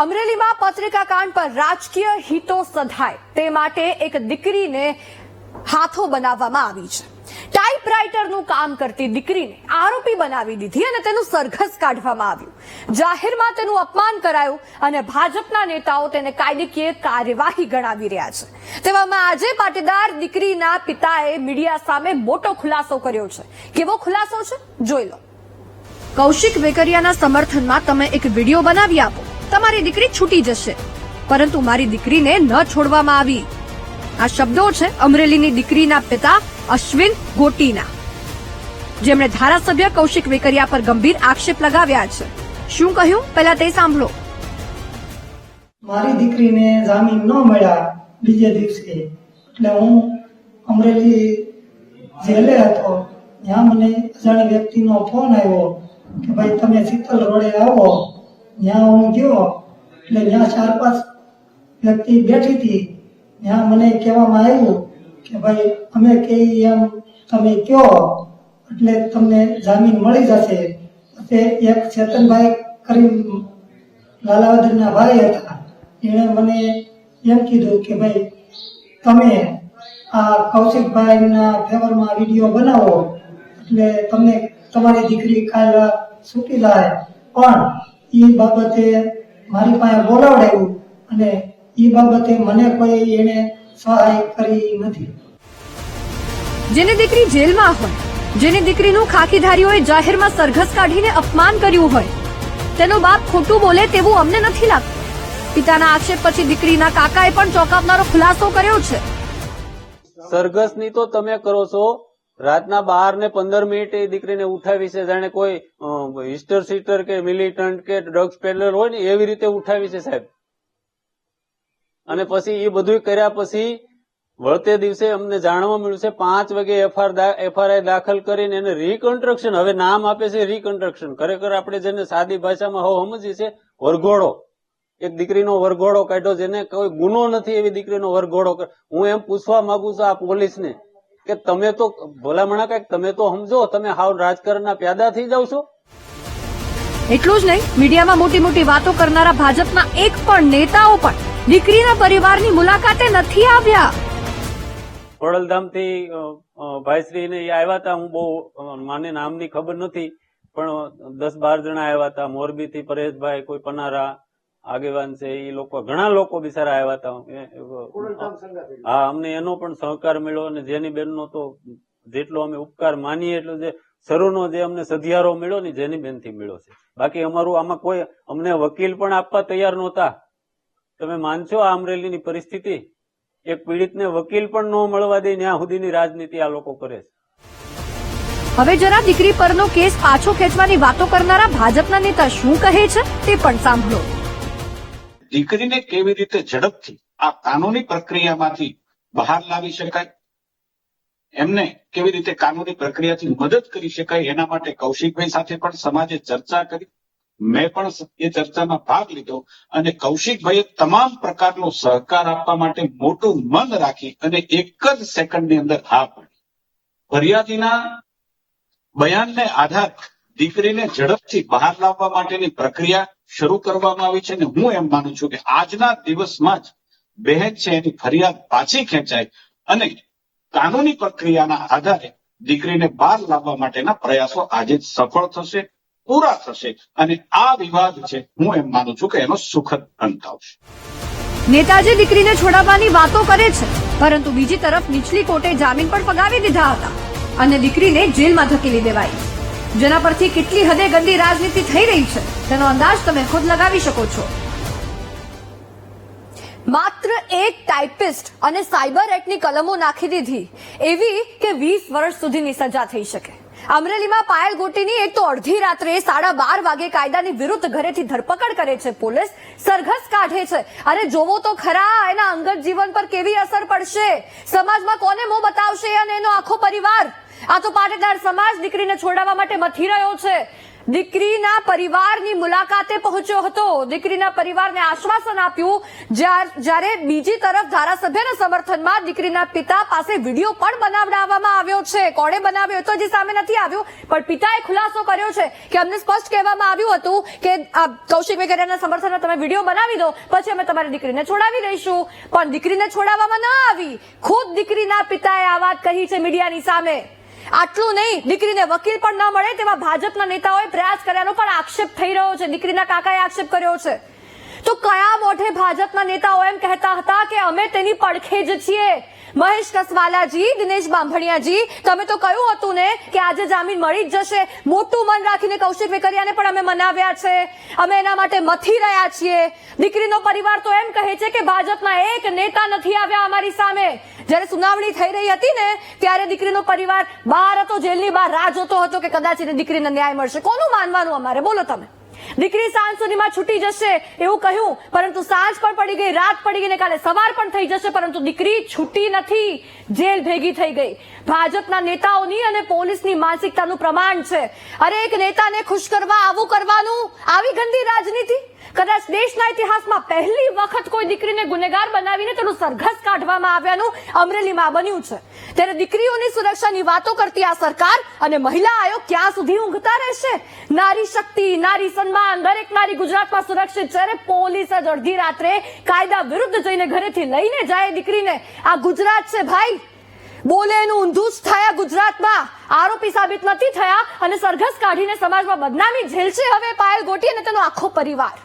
અમરેલીમાં પત્રિકા કાંડ પર રાજકીય હિતો સધાય. તે માટે એક દીકરીને હાથો બનાવવામાં આવી છે. ટાઈપરાઇટરનું કામ કરતી દીકરીને આરોપી બનાવી દીધી અને તેનું સરઘસ કાઢવામાં આવ્યું. જાહેરમાં તેનું અપમાન કરાયું અને ભાજપના નેતાઓ તેને કાયદેકીય કાર્યવાહી ગણાવી રહ્યા છે. તેવામાં આજે પાટીદાર દીકરીના પિતાએ મીડિયા સામે મોટો ખુલાસો કર્યો છે. કેવો ખુલાસો છે? જોઈ લો. કૌશિક વેકરિયાના સમર્થનમાં તમે એક વીડિયો બનાવી આપો. તમારી દીકરી છૂટી જશે. પરંતુ મારી દીકરીને ન છોડવામાં આવી. આ શબ્દો છે અમરેલીની દીકરીના પિતા અશ્વિન ગોટીના. જેમણે ધારાસભ્ય કૌશિક વેકરિયા પર ગંભીર આક્ષેપ લગાવ્યા છે. શું કહ્યું? પહેલા તે સાંભળો. મારી દીકરીને જામીન ન મળ્યા બીજે દિવસે. એટલે હું અમરેલી જેલે હતો, ત્યાં મને અજાણી વ્યક્તિનો ફોન આવ્યો કે, ભાઈ, તમે શીતલ રોડે આવો. ત્યાં હું ગયો. એટલે ત્યાં ચાર પાંચ વ્યક્તિ બેઠી હતી. ત્યાં મને કહેવામાં આવ્યું કે ભાઈ, અમે કહીએ એમ તમે કયો, એટલે તમને જામીન મળી જશે. એક ચેતનભાઈ કરી લાલાવદરના ભાઈ હતા. એણે મને એમ કીધું કે ભાઈ, તમે આ કૌશિકભાઈના ફેવરમાં વીડિયો બનાવો. એટલે તમને તમારી દીકરી કાલ છૂટી જાય. પણ એ બાબતે મારી પાસે બોલાવડાવ્યું અને એ બાબતે મને કોઈ એને સહાય કરી નથી. જેની દીકરી જેલમાં હોય જેની દીકરીનું ખાકીધારીઓએ જાહેરમાં સરઘસ કાઢીને અપમાન કર્યું હોય તેનો બાપ ખોટું બોલે તેવું અમને નથી લાગતું. પિતાના આક્ષેપ પછી દીકરીના કાકાએ પણ ચોંકાવનારો ખુલાસો કર્યો છે. સરઘસની તો તમે કરો છો રાતના બાર ને પંદર મિનિટે એ દીકરીને ઉઠાવી છે. જાણે કોઈ હિસ્ટર સિસ્ટર કે મિલિટન્ટ કે ડ્રગ્સ પેડલર હોય ને, એવી રીતે ઉઠાવી છે સાહેબ. અને પછી એ બધું કર્યા પછી વળતે દિવસે અમને જાણવા મળ્યું છે, પાંચ વાગે એફઆરઆઈ દાખલ કરીને એને રીકન્સ્ટ્રક્શન હવે નામ આપે છે રીકન્સ્ટ્રક્શન ખરેખર આપણે જેને સાદી ભાષામાં હવે સમજીએ છે વરઘોડો. એક દીકરીનો વરઘોડો કાઢ્યો જેને કોઈ ગુનો નથી એવી દીકરીનો વરઘોડો હું એમ પૂછવા માંગુ છું આ પોલીસને કે તમે તો ભલામણા કંઈક તમે તો સમજો તમે હાવ રાજકારણના પ્યાદા થઈ જાવ છો. એટલું જ નહીં મીડિયામાં મોટી મોટી વાતો કરનારા ભાજપના એક પણ નેતાઓ પણ દીકરીના પરિવારની મુલાકાતે નથી આવ્યા. અ, ભાઈશ્રીને એ આવ્યા હતા. હું બહુ માને નામની ખબર નથી પણ દસ બાર જણા આવ્યા હતા. મોરબીથી પરેશભાઈ કોઈ પનારા આગેવાન છે એ લોકો ઘણા લોકો બિચારા આવ્યા હતા. હા અમને એનો પણ સહકાર મળ્યો અને જેની બેનનો તો જેટલો અમે ઉપકાર માનીએ એટલો જે સરુનો જે અમને સધિયારો મળ્યો ને જેની બેનથી મળ્યો છે. બાકી અમારું આમાં કોઈ અમને વકીલ પણ આપવા તૈયાર નહોતા. તમે માનશો આ અમરેલીની પરિસ્થિતિ? એક પીડિતને વકીલ પણ ન મળવા દે ત્યાં સુધીની રાજનીતિ આ લોકો કરે છે. હવે જરા દીકરી પરનો કેસ પાછો ખેંચવાની વાતો કરનારા ભાજપના નેતા શું કહે છે તે પણ સાંભળો. દીકરીને કેવી રીતે ઝડપથી આ કાનૂની પ્રક્રિયામાંથી બહાર લાવી શકાય? એમને કેવી રીતે કાનૂની પ્રક્રિયાથી મદદ કરી શકાય એના માટે કૌશિકભાઈ સાથે પણ સમાજે ચર્ચા કરી. મેં પણ એ ચર્ચામાં ભાગ લીધો અને કૌશિકભાઈએ તમામ પ્રકારનો સહકાર આપવા માટે મોટું મન રાખી અને એક જ સેકન્ડની અંદર હા પાડી. ફરિયાદીના બયાનને આધાર દીકરીને ઝડપથી બહાર લાવવા માટેની પ્રક્રિયા શરૂ કરવામાં આવી છે અને હું એમ માનું છું કે આજના દિવસમાં જ બહેન છે એની ફરિયાદ પાછી ખેંચાય અને કાનૂની પ્રક્રિયાના આધારે દીકરીને બહાર લાવવા માટેના પ્રયાસો આજે સફળ થશે, પૂરા થશે અને આ વિવાદ છે, હું એમ માનું છું કે એનો સુખદ અંત આવશે. નેતાજી દીકરીને છોડાવવાની વાતો કરે છે, પરંતુ બીજી તરફ નીચલી કોર્ટે જામીન પણ ફગાવી દીધા હતા અને દીકરીને જેલમાં ધકેલી દેવાઈ. જેના પરથી કેટલી હદે ગંદી રાજનીતિ થઈ રહી છે, તેનો અંદાજ તમે ખુદ લગાવી શકો છો. માત્ર એક ટાઈપિસ્ટ અને સાયબર એક્ટની કલમો નાખી દીધી, એવી કે વીસ વર્ષ સુધીની સજા થઈ શકે. અમરેલીમાં પાયલ ગોટીની એક તો અડધી રાત્રે સાડા બાર વાગે કાયદાની વિરુદ્ધ ઘરેથી ધરપકડ કરે છે પોલીસ. સરઘસ કાઢે છે. અરે જોવો તો ખરા, એના અંગત જીવન પર કેવી અસર પડશે? સમાજમાં કોને મોં બતાવશે અને એનો આખો પરિવાર? આ તો પાટીદાર સમાજ દીકરીને છોડાવવા માટે મથી રહ્યો છે. દીકરીના પરિવારની મુલાકાતે પહોંચ્યો હતો. દીકરીના પરિવારને આશ્વાસન આપ્યું, જ્યાર- બીજી તરફ ધારાસભ્યના સમર્થનમાં દીકરીના પિતા પાસે વીડિયો પણ બનાવડાવવામાં આવ્યો છે. કોણે બનાવ્યો તો જે સામે નથી આવ્યો, પણ પિતાએ ખુલાસો કર્યો છે કે અમને સ્પષ્ટ કહેવામાં આવ્યું હતું કે કૌશિક વગેરેના સમર્થનમાં તમે વીડિયો બનાવી દો, પછી અમે તમારી દીકરીને છોડાવી દઈશું. પણ દીકરીને છોડાવવામાં ન આવી. ખુદ દીકરીના પિતાએ આ વાત કહી છે મીડિયાની સામે. આટલું નહીં, દીકરીને વકીલ પણ ન મળે તેવા ભાજપના નેતાઓએ પ્રયાસ કર્યાનો પણ આક્ષેપ થઈ રહ્યો છે. દીકરીના કાકાએ આક્ષેપ કર્યો છે. તો કયા મોઢે ભાજપના નેતાઓ એમ કહેતા હતા કે અમે તેની પડખે જ છીએ? મહેશ કસવાલાજી, દિનેશ બાંભણિયાજી, તમે તો કહ્યું હતું ને કે આજે જામીન મળી જ જશે. મોટું મન રાખીને કૌશિક વેકરિયાને પણ અમે મનાવ્યા છે. અમે એના માટે મથી રહ્યા છીએ. દીકરીનો પરિવાર તો એમ કહે છે કે ભાજપના એક નેતા નથી આવ્યા અમારી સામે. જ્યારે સુનાવણી થઈ રહી હતી ને, ત્યારે દીકરીનો પરિવાર બહાર હતો, જેલની બહાર રાહ જોતો હતો કે કદાચ એને દીકરીને ન્યાય મળશે. કોનું માનવાનું અમારે? બોલો તમે. દીકરી સાંજ સુધીમાં છૂટી જશે એવું કહ્યું, પરંતુ સાંજ પણ પડી ગઈ, રાત પડી ગઈ ને કાલે સવાર પણ થઈ જશે, પરંતુ દીકરી છૂટી નથી, જેલ ભેગી થઈ ગઈ. ભાજપના નેતાઓની અને પોલીસની માનસિકતાનું પ્રમાણ છે. અરે એક નેતાને ખુશ કરવા, આવું કરવાનું, આવી ગંદી રાજનીતિ? કદાચ દેશના ઇતિહાસમાં પહેલી વખત કોઈ દીકરીને ગુનેગાર બનાવીને તેનું સરઘસ કાઢવામાં આવ્યાનું અમરેલીમાં બન્યું છે. ત્યારે દીકરીઓની સુરક્ષાની વાતો કરતી આ સરકાર અને મહિલા આયોગ ક્યાં સુધી ઊંઘતા રહેશે? નારી શક્તિ, નારી સન્માન, દરેક નારી ગુજરાતમાં સુરક્ષિત છે. પોલીસ જ અડધી રાત્રે કાયદા વિરુદ્ધ જઈને ઘરેથી લઈને જાય દીકરીને. આ ગુજરાત છે ભાઈ. બોલે એનું ઊંધું જ થયા ગુજરાતમાં. આરોપી સાબિત નથી થયા અને સરઘસ કાઢીને સમાજમાં બદનામી ઝેલશે હવે, પાયલ ગોટી અને તેનો આખો પરિવાર.